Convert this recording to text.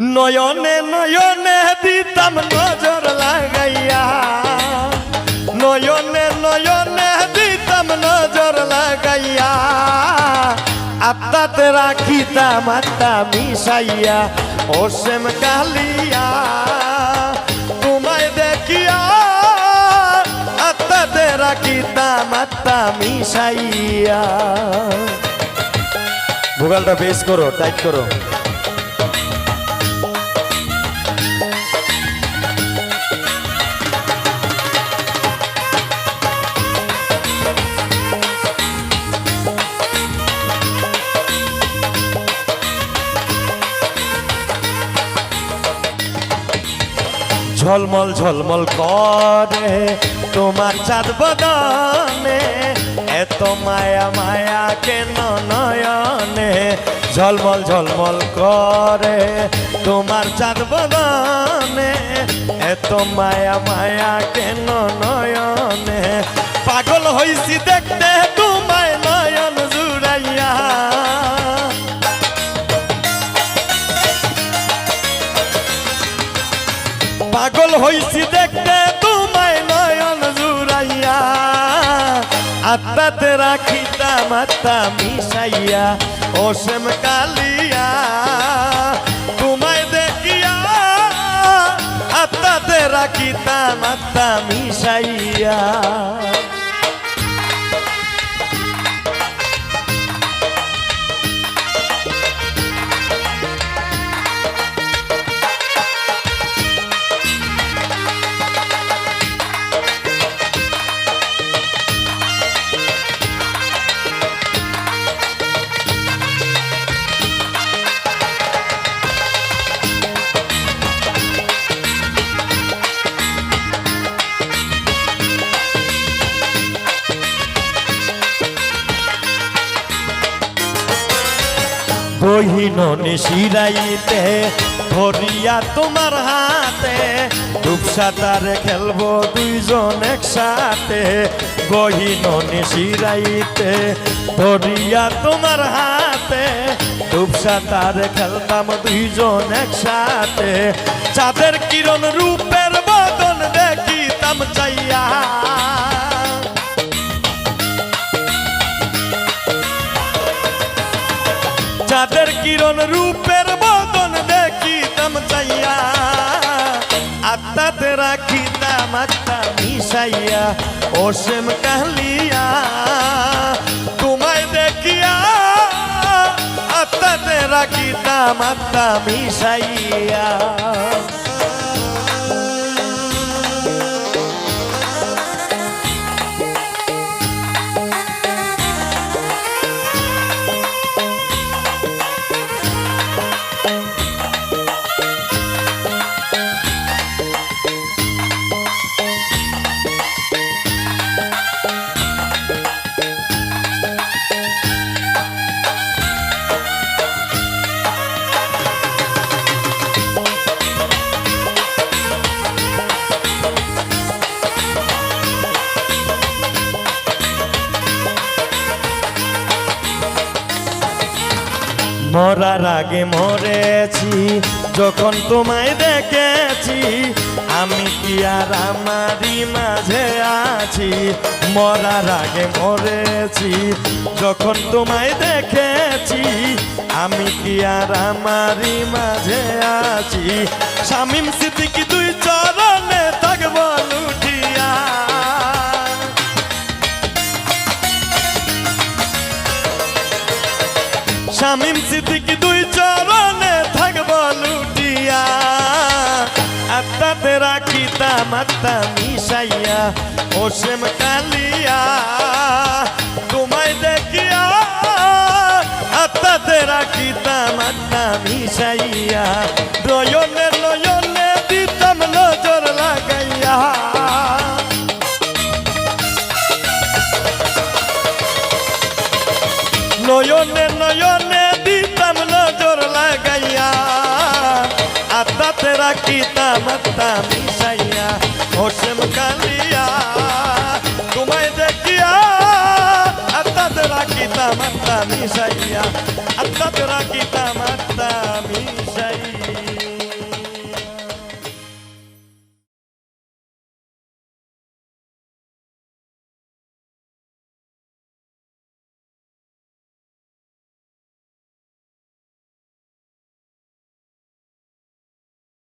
নয়নে নয়নে দিতাম নজর লাগাইয়া। নয়নে নয়নে দিতাম নজর লাগাইয়া। আত্মাতে রাখিতাম, আত্মা মিশাইয়া ওসেম কালিয়া। তোমায় দেখিয়া আত্মাতে রাখিতাম, আত্মা মিশাইয়া। ভোগালটা বেশ করো, টাইট করো। ঝলমল ঝলমল করে তোমার চাঁদ বদনে, এত মায়া মায়া কেন নয়নে? ঝলমল ঝলমল করে তোমার চাঁদ বদনে, এত মায়া মায়া কেন নয়নে? পাগল হইছি দেখতে তোমায় হইছি দেখতে তোমায় নয়ন জুড়াইয়া। আত্মাতে রাখিতা মাতা মিশাইয়া অসেম কালিয়া। তোমায় দেখিয়া আত্মাতে রাখিতা মাতা মিশাইয়া। বহিন নিশিরাইতে, ধরিয়া তোমার হাতে ডুবসাতারে খেলব দুইজন একসাথে। বহিন নিশিরাইতে, ধরিয়া তোমার হাতে ডুবসাতারে খেলতাম দুইজন একসাথে। চাঁদের কিরণ রূপের বদন দেখিতাম চাইয়া চাঁদের কিরণ রূপের বদন দেখিতাম চাইয়া। আত্মাতে রাখিতাম আত্মা মিশাইয়া। ওসেম কালিয়া, তোমায় দেখিয়া আত্মাতে রাখিতাম আত্মা মিশাইয়া। মরার আগে মরেছি, যখন তোমায় দেখেছি, আমি কি আর আমারই মাঝে আছি? মরার আগে মরেছি, যখন তোমায় দেখেছি, আমি কি আর আমারই মাঝে আছি? স্বামী শামিম কি দুই শামিম সিদ্দিকি দুই চরণে থাকব লুটিয়া। আত্মাতে রাখিতাম আত্মা মিশাইয়া ওসেম কালিয়া, তোমায় দেখিয়া আত্মাতে রাখিতাম আত্মা মিশাইয়া নয়নে নয়নে দিতাম নজর লাগাইয়া। নয়নে নয়নে আত্মাতে রাখিতাম আত্মা মিশাইয়া হোসেম কালিয়া। তোমায় দেখিয়া আত্মাতে রাখিতাম আত্মা মিশাইয়া, আত্মাতে রাখিতাম আত্মা মিশাইয়া।